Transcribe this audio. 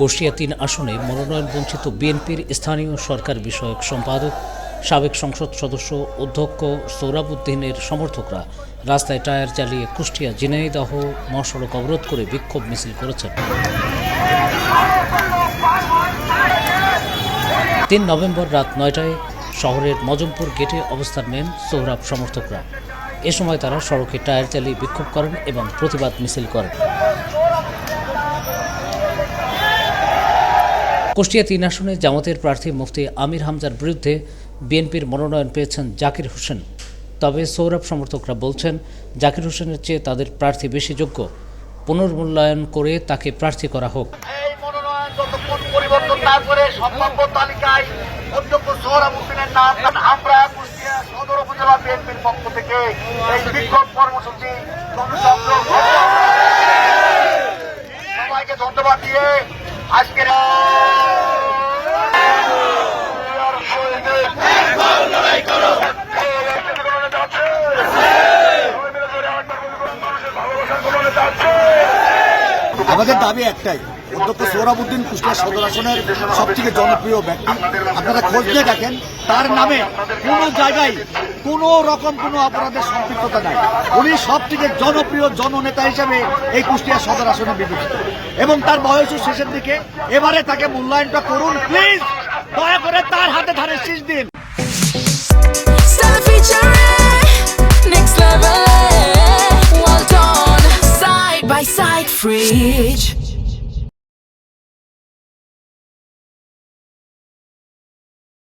কুষ্টিয়া তিন আসনে মনোনয়ন বঞ্চিত বিএনপির স্থানীয় সরকার বিষয়ক সম্পাদক, সাবেক সংসদ সদস্য অধ্যক্ষ সৌরাবুদ্দিনের সমর্থকরা রাস্তায় টায়ার চালিয়ে কুষ্টিয়া ঝিনাইদহ মহাসড়ক অবরোধ করে বিক্ষোভ মিছিল করেছেন। তিন নভেম্বর রাত নয়টায় শহরের মজমপুর গেটে অবস্থান নেন সৌরভ সমর্থকরা। এ সময় তারা সড়কে টায়ার চালিয়ে বিক্ষোভ করেন এবং প্রতিবাদ মিছিল করেন। কুষ্টিয়া তিন আসনে জামাতের প্রার্থী মুফতি আমির হামজার বিরুদ্ধে বিএনপির মনোনয়ন পেয়েছেন জাকির হোসেন। তবে সৌরভ সমর্থকরা বলছেন, জাকির হোসেনের চেয়ে তাদের প্রার্থী বেশি যোগ্য। পুনর্মূল্যায়ন করে তাকে প্রার্থী করা হোক। পরিবর্তন না করে সম্ভাব্য তালিকায় অধ্যক্ষ সোহরাবুদ্দিনের নাম আমরা সদর উপজেলা বিএনপির পক্ষ থেকে এই বিক্ষোভ কর্মসূচি সবাইকে ধন্যবাদ দিয়ে আজকের আমাদের দাবি একটাই অধ্যক্ষ সৌরভউদ্দিন কুষ্টিয়া সদর আসনের সব থেকে জনপ্রিয় ব্যক্তি আপনারা খোঁজ নিয়ে দেখেন তার নামে কোনো জায়গায় কোনো রকম কোনো অপরাধের সম্পৃক্ততা নাই উনি সব থেকে জনপ্রিয় জননেতা হিসেবে এই কুষ্টিয়া সদর আসনে বিবেচিত এবং তার বয়সও শেষের দিকে এবারে তাকে মূল্যায়নটা করুন প্লিজ দয়া করে তার হাতে ধারে শীষ দিন next level. Well done, side by side, free.